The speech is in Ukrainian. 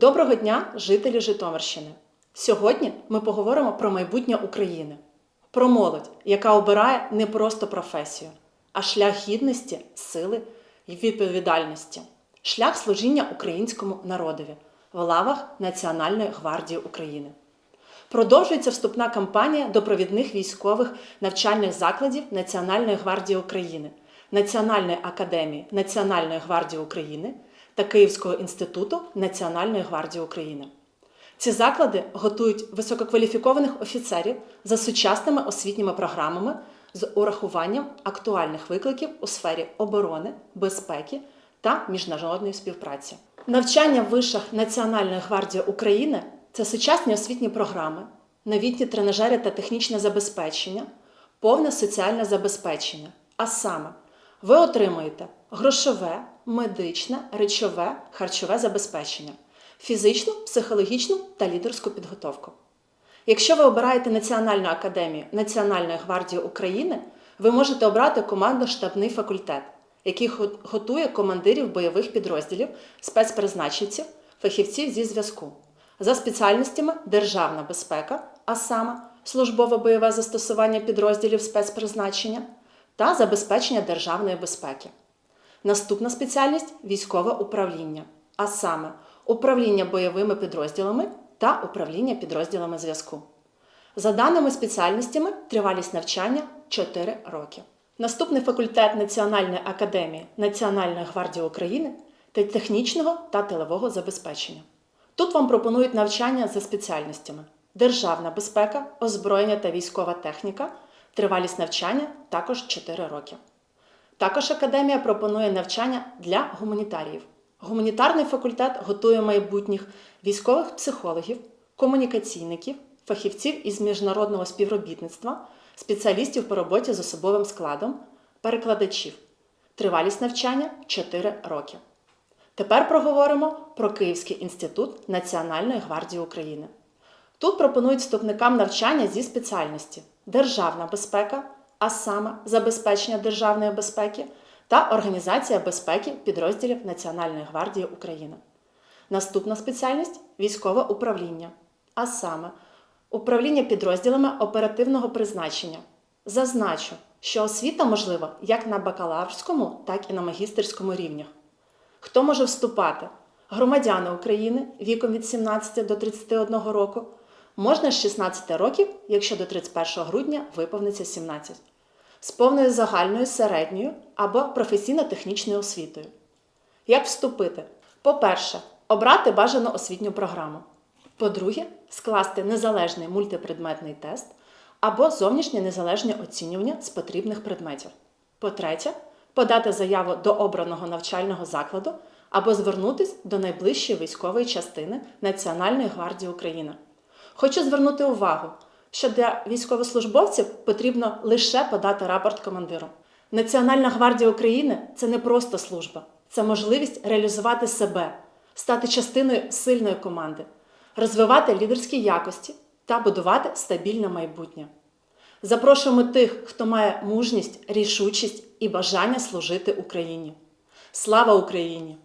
Доброго дня, жителі Житомирщини! Сьогодні ми поговоримо про майбутнє України, про молодь, яка обирає не просто професію, а шлях гідності, сили і відповідальності, шлях служіння українському народові в лавах Національної гвардії України. Продовжується вступна кампанія до провідних військових навчальних закладів Національної гвардії України, Національної академії Національної гвардії України та Київського інституту Національної гвардії України. Ці заклади готують висококваліфікованих офіцерів за сучасними освітніми програмами з урахуванням актуальних викликів у сфері оборони, безпеки та міжнародної співпраці. Навчання в вишах Національної гвардії України це сучасні освітні програми, новітні тренажери та технічне забезпечення, повне соціальне забезпечення. А саме, ви отримуєте грошове, медичне, речове, харчове забезпечення, фізичну, психологічну та лідерську підготовку. Якщо ви обираєте Національну академію Національної гвардії України, ви можете обрати командно-штабний факультет, який готує командирів бойових підрозділів, спецпризначенців, фахівців зі зв'язку за спеціальностями державна безпека, а саме службово-бойове застосування підрозділів спецпризначення та забезпечення державної безпеки. Наступна спеціальність військове управління, а саме управління бойовими підрозділами та управління підрозділами зв'язку. За даними спеціальностями, тривалість навчання 4 роки. Наступний факультет Національної академії Національної гвардії України та технічного та тилового забезпечення. Тут вам пропонують навчання за спеціальностями: державна безпека, озброєння та військова техніка, тривалість навчання також 4 роки. Також академія пропонує навчання для гуманітаріїв. Гуманітарний факультет готує майбутніх військових психологів, комунікаційників, фахівців із міжнародного співробітництва, спеціалістів по роботі з особовим складом, перекладачів. Тривалість навчання 4 роки. Тепер проговоримо про Київський інститут Національної гвардії України. Тут пропонують вступникам навчання зі спеціальності державна безпека, а саме забезпечення державної безпеки та організація безпеки підрозділів Національної гвардії України. Наступна спеціальність військове управління, а саме управління підрозділами оперативного призначення. Зазначу, що освіта можлива як на бакалаврському, так і на магістерському рівнях. Хто може вступати? Громадяни України віком від 17 до 31 року. Можна з 16 років, якщо до 31 грудня виповниться 17. З повною загальною середньою або професійно-технічною освітою. Як вступити? По-перше, обрати бажану освітню програму. По-друге, скласти незалежний мультипредметний тест або зовнішнє незалежне оцінювання з потрібних предметів. По-третє, подати заяву до обраного навчального закладу або звернутись до найближчої військової частини Національної гвардії України. Хочу звернути увагу, що для військовослужбовців потрібно лише подати рапорт командиру. Національна гвардія України це не просто служба, це можливість реалізувати себе, стати частиною сильної команди, розвивати лідерські якості та будувати стабільне майбутнє. Запрошуємо тих, хто має мужність, рішучість і бажання служити Україні. Слава Україні!